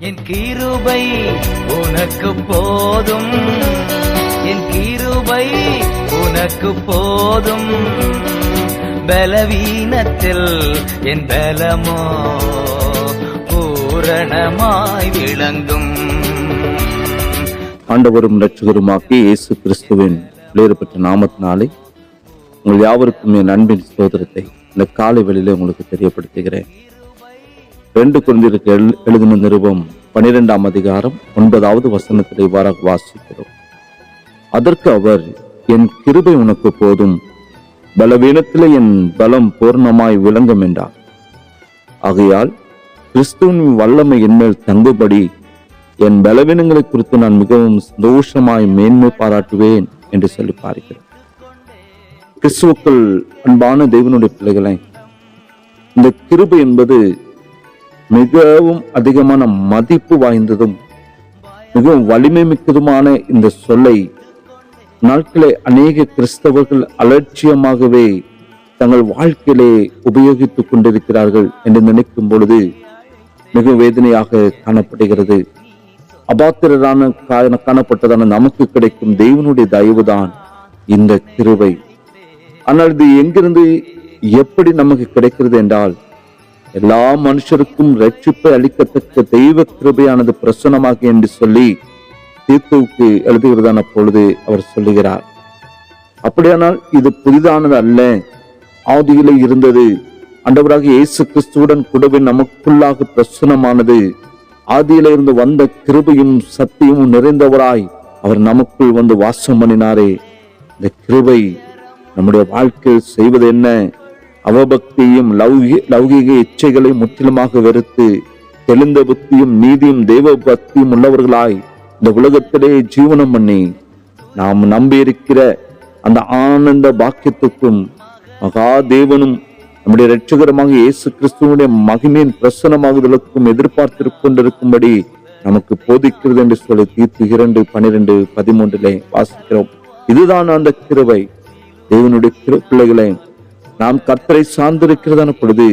என் கீருபை உனக்கு போதும். என் கீருபை உனக்கு போதும். பலவீனத்தில் என் பலமோ பூரணமாய் விளங்கும். ஆண்டவரும் இரட்சகருமாகிய இயேசு கிறிஸ்துவின் வெளியேறப்பட்ட நாமத்தினாலே உங்கள் யாவருக்கும் என் அன்பின் சோதரத்தை இந்த காலை வெளியில உங்களுக்கு தெரியப்படுத்துகிறேன். ரெண்டு குழந்தைகளுக்கு எழுதின நிருபம் பனிரெண்டாம் அதிகாரம் ஒன்பதாவது வசனத்தில் இவ்வாறாக வாசிக்கிறோம். அதற்கு அவர் என் கிருபை உனக்கு போதும். பலவீனத்திலே என் பலம் பூர்ணமாய் விளங்கும் என்றார். ஆகையால் கிறிஸ்துவின் வல்லமை என்மேல் தங்குபடி என் பலவீனங்களை குறித்து நான் மிகவும் சந்தோஷமாய் மேன்மை பாராட்டுவேன் என்று சொல்லி பார்க்கிறேன் கிறிஸ்துவுக்குள் அன்பான தெய்வனுடைய பிள்ளைகளை இந்த கிருபை என்பது மிகவும் அதிகமான மதிப்பு வாய்ந்ததும் மிகவும் வலிமை மிக்கதுமான இந்த சொல்லை நாட்களை அநேக கிறிஸ்தவர்கள் அலட்சியமாகவே தங்கள் வாழ்க்கையிலே உபயோகித்துக் கொண்டிருக்கிறார்கள் என்று நினைக்கும் பொழுது மிக வேதனையாக காணப்படுகிறது. அபாத்திரரான கா- காணப்பட்டதான நமக்கு கிடைக்கும் தெய்வனுடைய தயவுதான் இந்த கிருவை ஆனால் இது எங்கிருந்து எப்படி நமக்கு கிடைக்கிறது என்றால் எல்லா மனுஷருக்கும் ரட்சிப்பை அளிக்கத்தக்க தெய்வ கிருபையானது பிரசனமாக என்று சொல்லி தீர்த்துவுக்கு எழுதுகிறதான பொழுது அவர் சொல்லுகிறார். அப்படியானால் இது புதிதானது அல்ல. ஆதியில இருந்தது. அண்டவராக இயேசு கிறிஸ்துவுடன் கூடவே நமக்குள்ளாக பிரசனமானது ஆதியில இருந்து வந்த கிருபையும் சத்தியமும் நிறைந்தவராய் அவர் நமக்குள் வந்து வாசம் பண்ணினாரே. இந்த கிருபை நம்முடைய வாழ்க்கையில் செய்வது என்ன? அவபக்தியும் லௌகி லௌகிக இச்சைகளை முற்றிலுமாக வெறுத்து தெளிந்த புத்தியும் நீதியும் தெய்வ பக்தியும் உள்ளவர்களாய் இந்த உலகத்திலே ஜீவனம் பண்ணி நாம் நம்பியிருக்கிற அந்த ஆனந்த பாக்கியத்துக்கும் மகாதேவனும் நம்முடைய ரட்சகரமாக இயேசு கிறிஸ்துவனுடைய மகிமையின் பிரசனமாகுதலுக்கும் எதிர்பார்த்து கொண்டிருக்கும்படி நமக்கு போதிக்கிறது என்று சொல்லி தீர்த்து இரண்டு பனிரெண்டு பதிமூன்றிலே வாசிக்கிறோம். இதுதான் அந்த கிருவை தேவனுடைய திரு பிள்ளைகளை நாம் கர்த்தரை சார்ந்திருக்கிறதான பொழுது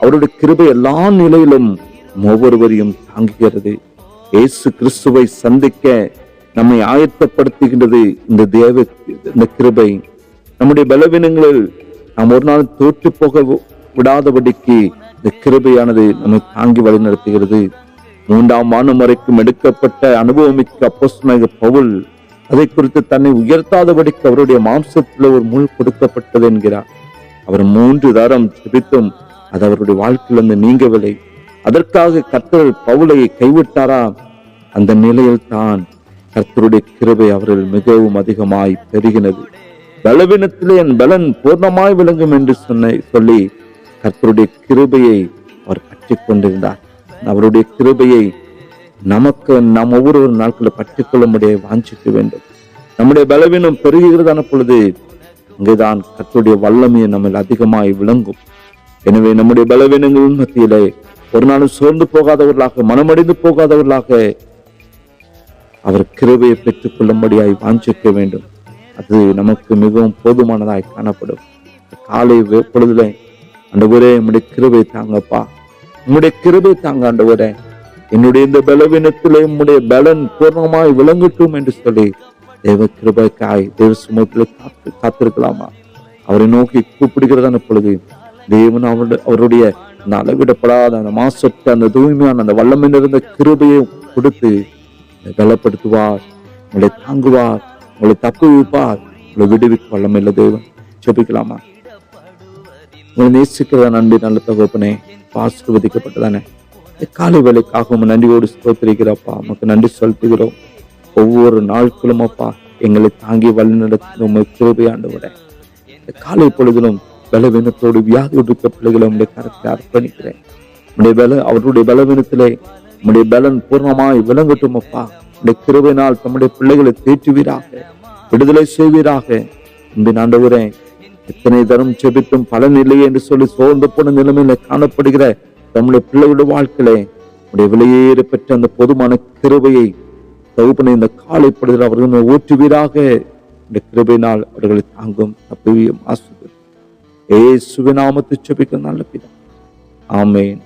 அவருடைய கிருபை எல்லா நிலையிலும் ஒவ்வொருவரையும் தாங்குகிறது. இயேசு கிறிஸ்துவை சந்திக்க நம்மை ஆயத்தப்படுத்துகின்றது இந்த தேவ இந்த கிருபை. நம்முடைய பலவீனங்களில் நாம் ஒரு நாள் தோற்று போக விடாதபடிக்கு இந்த கிருபையானது நம்மை தாங்கி வழிநடத்துகிறது மூன்றாம் வானம் வரைக்கும் எடுக்கப்பட்ட அனுபவமிக்க அப்போஸ்தலனாகிய பவுல் அதை குறித்து தன்னை உயர்த்தாதபடிக்கு அவருடைய மாம்சத்தில் ஒரு முள் கொடுக்கப்பட்டது என்கிறார். அவர் மூன்று தரம் ஜெபித்தும் அது அவருடைய வாழ்க்கையிலிருந்து நீங்கவில்லை. அதற்காக கர்த்தர் பவுலை கைவிட்டாரா? அந்த நிலையில் தான் கர்த்தருடைய கிருபை அவர்கள் மிகவும் அதிகமாய் பெருகினது. பலவீனத்திலே என் பலன் பூர்ணமாய் விளங்கும் என்று சொன்ன சொல்லி கர்த்தருடைய கிருபையை அவர் கற்றுக்கொண்டிருந்தார். அவருடைய கிருபையை நமக்கு நாம் ஒவ்வொரு நாட்களில் பற்றிக்கொள்ள முடிய வாஞ்சிக்க வேண்டும். நம்முடைய பலவீனம் பெருகிறது பொழுது அங்கேதான் கத்துடைய வல்லமையை நம்ம அதிகமாய் விளங்கும். எனவே நம்முடைய பலவீனங்களின் மத்தியிலே ஒரு நாளும் சோர்ந்து போகாதவர்களாக மனமடைந்து போகாதவர்களாக அவர் கிருபையை பெற்றுக் கொள்ளும்படியாய் வாஞ்சிக்க வேண்டும். அது நமக்கு மிகவும் போதுமானதாய் காணப்படும். காலை வே- பொழுதுல ஆண்டவரே உம்முடைய கிருபை தாங்கப்பா. உம்முடைய கிருபை தாங்க அண்டவரே என்னுடைய இந்த பலவீனத்திலே உம்முடைய பலன் பூர்ணமாய் விளங்கட்டும் என்று சொல்லி தேவ கிருபைக்காய் தேவ சுமத்தில் காத்து காத்திருக்கலாமா? அவரை நோக்கி கூப்பிடுகிறதான பொழுது தேவன் அவருடைய அவருடைய அந்த அளவிடப்படாத அந்த மாசற்ற அந்த தூய்மையான அந்த வல்லமை நிறைந்த கிருபையை கொடுத்து உங்களை பலப்படுத்துவார் உங்களை தாங்குவார் உங்களை தப்புவிப்பார் உங்களை விடுவிக்க வல்லமில்ல தேவன். சொப்பிக்கலாமா உங்களை நேசிக்கிறத நன்றி நல்ல தகப்பனே ஆசீர்வதிக்கப்பட்டதானே. இந்த காலை வேலைக்காக உங்க நன்றியோடு ஸ்தோத்திரிக்கிறப்பா உமக்கு நன்றி செலுத்துகிறோம். ஒவ்வொரு நாட்களும் அப்பா எங்களை தாங்கி வழிநடத்தி உண்மை கிருபையாண்டு விட இந்த காலை பொழுதிலும் பலவீனத்தோடு வியாதி இருக்க பிள்ளைகளை உடைய கரத்தை அர்ப்பணிக்கிறேன். உடைய பல அவருடைய பலவீனத்திலே உடைய பலன் பூர்ணமாய் விளங்கட்டும் அப்பா. உடைய கிருபையினால் தம்முடைய பிள்ளைகளை தேற்றுவீராக விடுதலை செய்வீராக. இந்த ஆண்டவரே எத்தனை தரம் செபித்தும் பலன் இல்லையே என்று சொல்லி சோர்ந்து போன நிலைமையில காணப்படுகிற நம்முடைய பிள்ளைகளுடைய வாழ்க்கையிலே உடைய விலையேற பெற்ற அந்த பொதுமான கிருபையை தகுப்பனை இந்த காலை பொழுதில் அவர்கள் ஊற்றுவீராக இந்த கிருபையினால் அவர்களை தாங்கும் தப்பியும் ஆசுகள் ஏ நாமத்தை செபிக்க நல்ல பிதா. ஆமேன்.